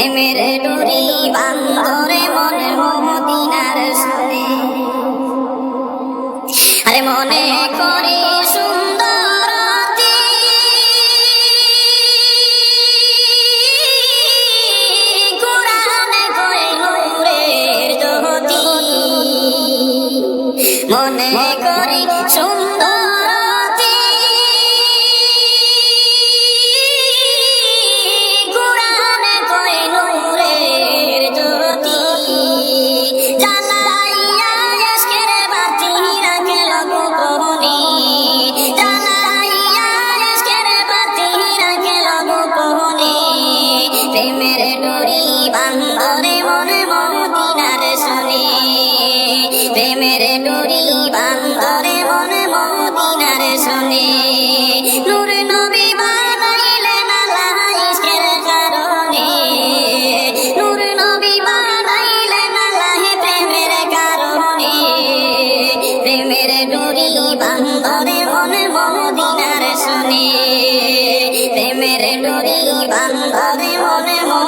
প্রেমের ডুরি বান্ধরে মনে মদিনার সুরে আরে মনে করে সুন্দর মনে শুনে প্রেমের ডোরি বান্ধবে মনে মদিনার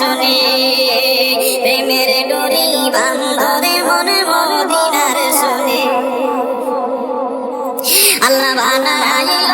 শোনে। প্রেমের ডোরি বান্ধরে মনে মদিনার শুনে। আল্লাহ বানাইল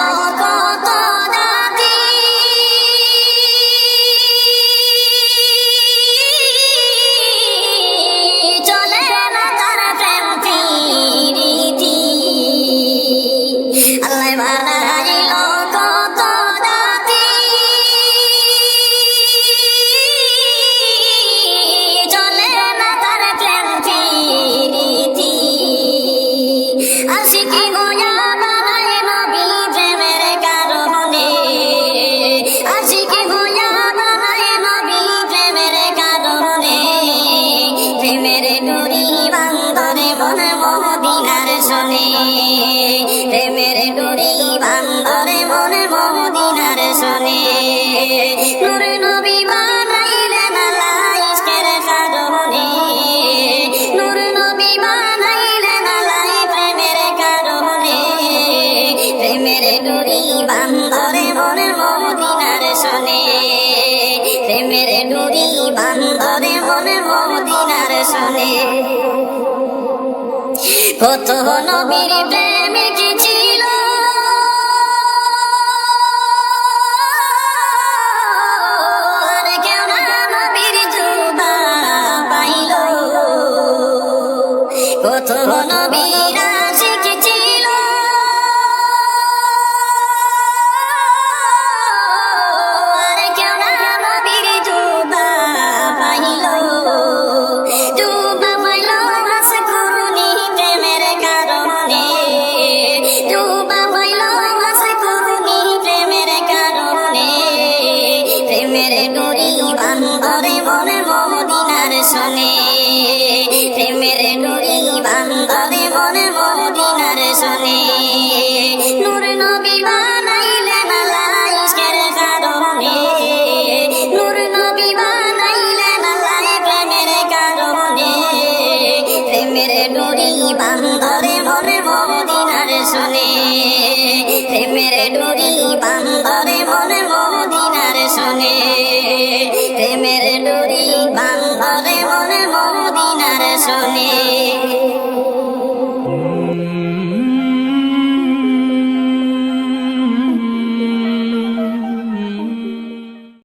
মন মদিনার শোনে প্রেমের ডুরি বান্দরে মন মদিনার শোনে নূর নবী বানাইলেন আল্লাহ ইশকের কারণে। নূর নবী বানাইলেন আল্লাহ প্রেমের কারণে। প্রেমের ডুরি বান্দরে মন মদিনার শোনে প্রেমের ডুরি বান্দরে মন মদিনার শোনে কত নবীর ছিল? নবীর জুবা পাইল? কত নবীর প্রেমের ডোরি বান্ধবে মনে মদিনার শুনে। নূর নবী বানাইলেন আল্লাহ কারণে। নূর নবী বানাইলেন আল্লাহ প্রেমের কারণে। প্রেমের ডোরি বান্ধবে মনে মদিনার শুনে। প্রেমের বান্ধ শুনে